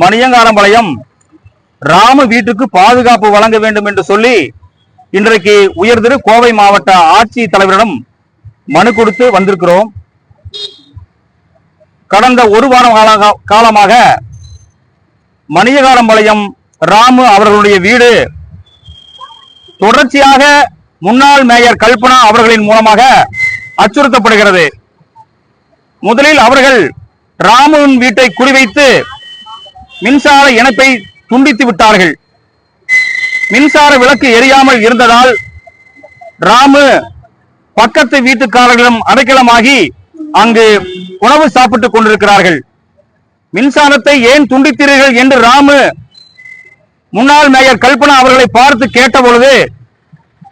மணியங்காரம்பாளையம் ராம வீட்டுக்கு பாதுகாப்பு வழங்க வேண்டும் என்று சொல்லி இன்றைக்கு உயர்திரு கோவை மாவட்ட ஆட்சி தலைவரிடம் மனு கொடுத்து வந்திருக்கிறோம். கடந்த ஒரு வாரம் காலமாக மணியகாரம்பாளையம் ராமு அவர்களுடைய வீடு தொடர்ச்சியாக முன்னாள் மேயர் கல்பனா அவர்களின் மூலமாக அச்சுறுத்தப்படுகிறது. முதலில் அவர்கள் ராமுவின் வீட்டை குறிவைத்து மின்சார இணைப்பை துண்டித்து விட்டார்கள். மின்சார விளக்கு எரியாமல் இருந்ததால் ராமு பக்கத்து வீட்டுக்காரர்களும் அடைக்கலமாகி அங்கு உணவு சாப்பிட்டுக் கொண்டிருக்கிறார்கள். மின்சாரத்தை ஏன் துண்டித்தீர்கள் என்று ராமு முன்னாள் மேயர் கல்பனா அவர்களை பார்த்து கேட்ட பொழுது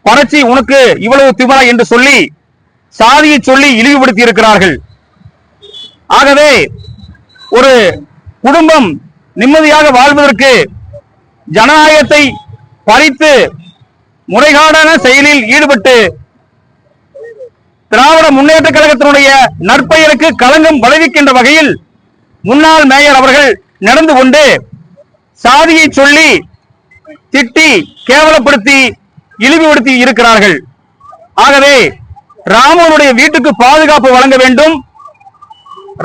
பரட்சி உனக்கு இவ்வளவு திமரா என்று சொல்லி சாதியை சொல்லி இழிவுபடுத்தி இருக்கிறார்கள் ஆகவே ஒரு குடும்பம் நிம்மதியாக வாழ்வதற்கு ஜனநாயகத்தை பறித்து முறைகாடான செயலில் ஈடுபட்டு திராவிட முன்னேற்ற கழகத்தினுடைய நற்பெயருக்கு களங்கம் விளைவிக்கின்ற வகையில் முன்னாள் மேயர் அவர்கள் நடந்து கொண்டு சாதியை சொல்லி திட்டி கேவலப்படுத்தி இழிவுபடுத்தி இருக்கிறார்கள். ஆகவே ராமனுடைய வீட்டுக்கு பாதுகாப்பு வழங்க வேண்டும்.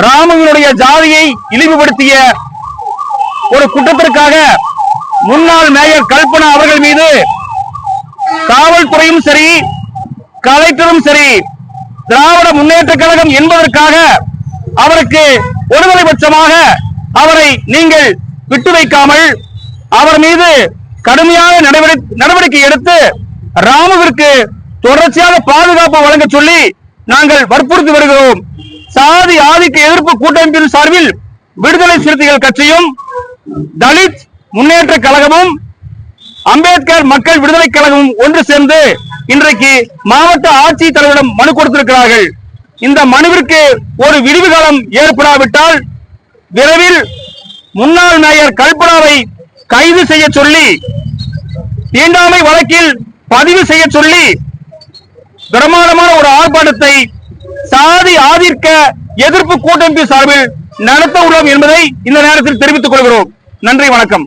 ராமனுடைய ஜாதியை இழிவுபடுத்திய ஒரு குற்றத்திற்காக முன்னாள் மேயர் கல்பனா அவர்கள் மீது காவல்துறையும் சரி கலெக்டரும் சரி திராவிட முன்னேற்ற கழகம் என்பதற்காக அவருக்கு ஒருதலைபட்சமாக அவரை நீங்கள் விட்டு வைக்காமல் அவர் மீது கடுமையான நடவடிக்கை எடுத்து ராமுவிற்கு தொடர்ச்சியாக பாதுகாப்பு வழங்க சொல்லி நாங்கள் வற்புறுத்தி வருகிறோம். சாதி ஆதிக்க எதிர்ப்பு கூட்டமைப்பின் சார்பில் விடுதலை சிறுத்தைகள் கட்சியும் தலித் முன்னேற்ற கழகமும் அம்பேத்கர் மக்கள் விடுதலை கழகமும் ஒன்று சேர்ந்து இன்றைக்கு மாவட்ட ஆட்சித் தலைவரிடம் மனு கொடுத்திருக்கிறார்கள். இந்த மனுவிற்கு ஒரு விடுவு காலம் ஏற்படாவிட்டால் விரைவில் முன்னாள் மேயர் கல்பனாவை கைது செய்ய சொல்லி தீண்டாமை வழக்கில் பதிவு செய்ய சொல்லி பிரமாண்டமான ஒரு ஆர்ப்பாட்டத்தை சாதி ஆதிக்க எதிர்ப்பு கூட்டமைப்பு சார்பில் நடத்த உள்ளோம் என்பதை இந்த நேரத்தில் தெரிவித்துக் கொள்கிறோம். நன்றி வணக்கம்.